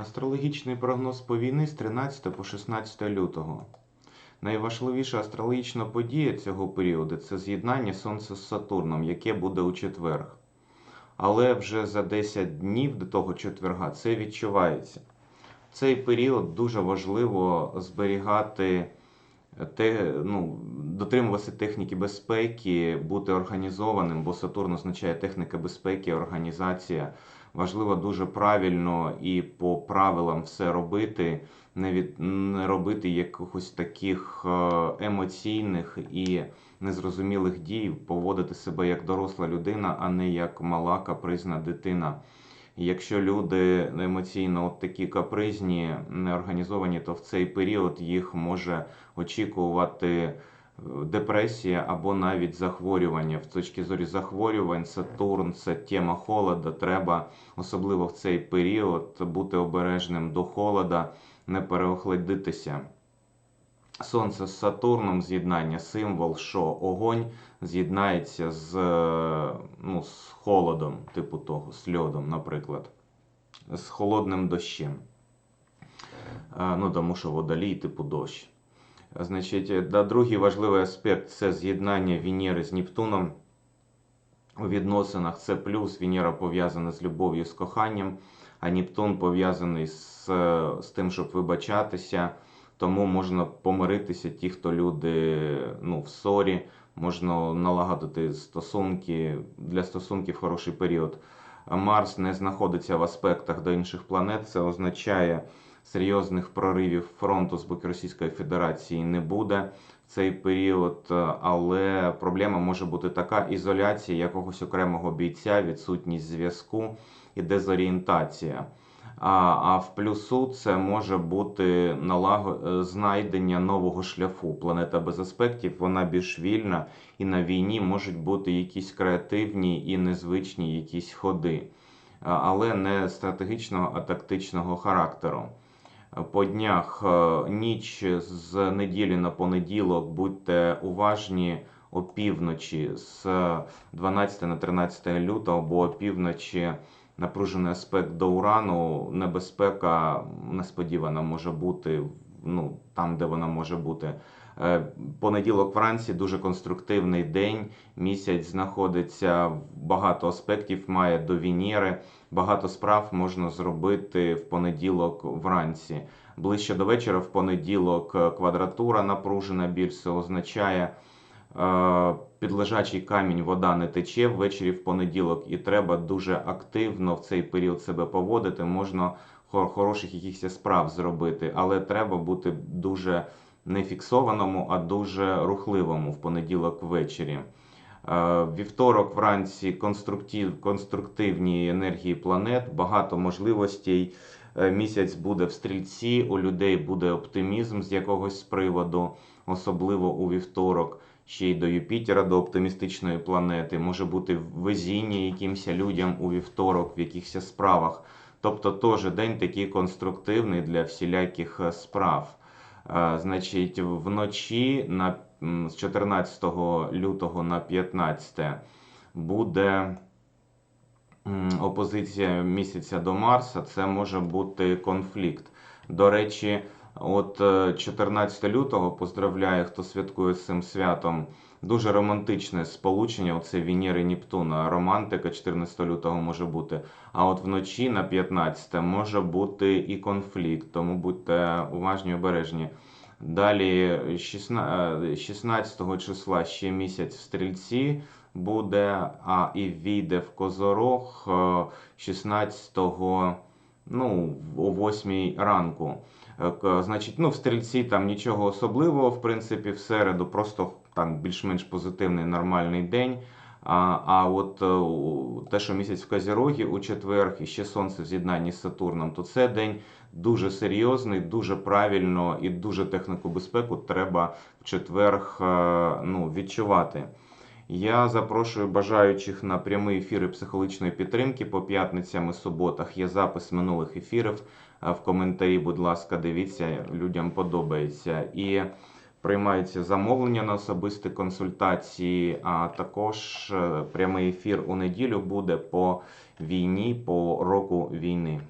Астрологічний прогноз по війни з 13 по 16 лютого. Найважливіша астрологічна подія цього періоду це з'єднання Сонця з Сатурном, яке буде у четвер. Але вже за 10 днів до того четверга це відчувається. В цей період дуже важливо зберігати те, ну, дотримуватися техніки безпеки, бути організованим, бо Сатурн означає техніка безпеки, організація. Важливо дуже правильно і по правилам все робити, не, від, не робити якихось таких е, емоційних і незрозумілих дій, поводити себе як доросла людина, а не як мала капризна дитина. Якщо люди емоційно от такі капризні, неорганізовані, то в цей період їх може очікувати депресія або навіть захворювання. В точки зорі захворювань, Сатурн це тема холода. Треба особливо в цей період бути обережним до холода, не переохладитися. Сонце з Сатурном з'єднання символ, що огонь з'єднається з, ну, з холодом, типу того, з льодом, наприклад, з холодним дощем. Е, Ну, тому що водолій, типу дощ. Значить, е, да, другий важливий аспект це з'єднання Венери з Нептуном. У відносинах це плюс. Венера пов'язана з любов'ю, з коханням, а Нептун пов'язаний з, е, з тим, щоб вибачатися. Тому можна помиритися ті, хто люди ну, в ссорі, можна налагодити стосунки. Для стосунків хороший період. Марс не знаходиться в аспектах до інших планет. Це означає, серйозних проривів фронту з боку Російської Федерації не буде в цей період, але проблема може бути така: ізоляція якогось окремого бійця, відсутність зв'язку і дезорієнтація. А, а в плюсу це може бути налаго... е, знайдення нового шляху. Планета без аспектів, вона більш вільна, і на війні можуть бути якісь креативні і незвичні якісь ходи, але не стратегічного, а тактичного характеру. По днях е, ніч з неділі на понеділок. Будьте уважні опівночі з 12 на 13 лютого, бо опівночі напружений аспект до урану, небезпека несподівана може бути ну, там, де вона може бути. Е, Понеділок вранці дуже конструктивний день. Місяць знаходиться багато аспектів, має до Венери. Багато справ можна зробити в понеділок вранці. Ближче до вечора, в понеділок е, квадратура напружена більше означає. Е, Під лежачий камінь вода не тече ввечері в понеділок, і треба дуже активно в цей період себе поводити. Можна хороших якихось справ зробити, але треба бути дуже не фіксованому, а дуже рухливому в понеділок ввечері. Е, Вівторок вранці конструктив, конструктивні енергії планет, багато можливостей. Е, Місяць буде в стрільці, у людей буде оптимізм з якогось приводу, особливо у вівторок. Ще й до Юпітера, до оптимістичної планети, може бути везіння якимось людям у вівторок в якихось справах. Тобто теж день такий конструктивний для всіляких е, справ. Е, Значить, вночі на, з 14 лютого на 15 буде опозиція місяця до Марса. Це може бути конфлікт. До речі, от е, 14 лютого поздравляю, хто святкує цим святом. Дуже романтичне сполучення. Оце Венери Нептуна. Романтика 14 лютого може бути. А от вночі на 15 може бути і конфлікт, тому будьте уважні обережні. Далі 16 16 числа ще місяць в стрільці буде, а і війде в Козорог е, 16 ну, о 8 ранку. Е, Значить, ну, в стрільці там нічого особливого, в принципі, в середу, просто там більш-менш позитивний нормальний день. А, а от е, те, що місяць в Козірогі у четвер і ще сонце в з'єднанні з Сатурном, то це день дуже серйозний, дуже правильно і дуже техніку безпеку треба в четвер е, ну, відчувати. Я запрошую бажаючих на прямі ефіри психологічної підтримки по п'ятницям і суботах. Є запис минулих ефірів. Е, В коментарі, будь ласка, дивіться, людям подобається. І приймаються замовлення на особисті консультації, а також е, прямий ефір у неділю буде по війні, по року війни.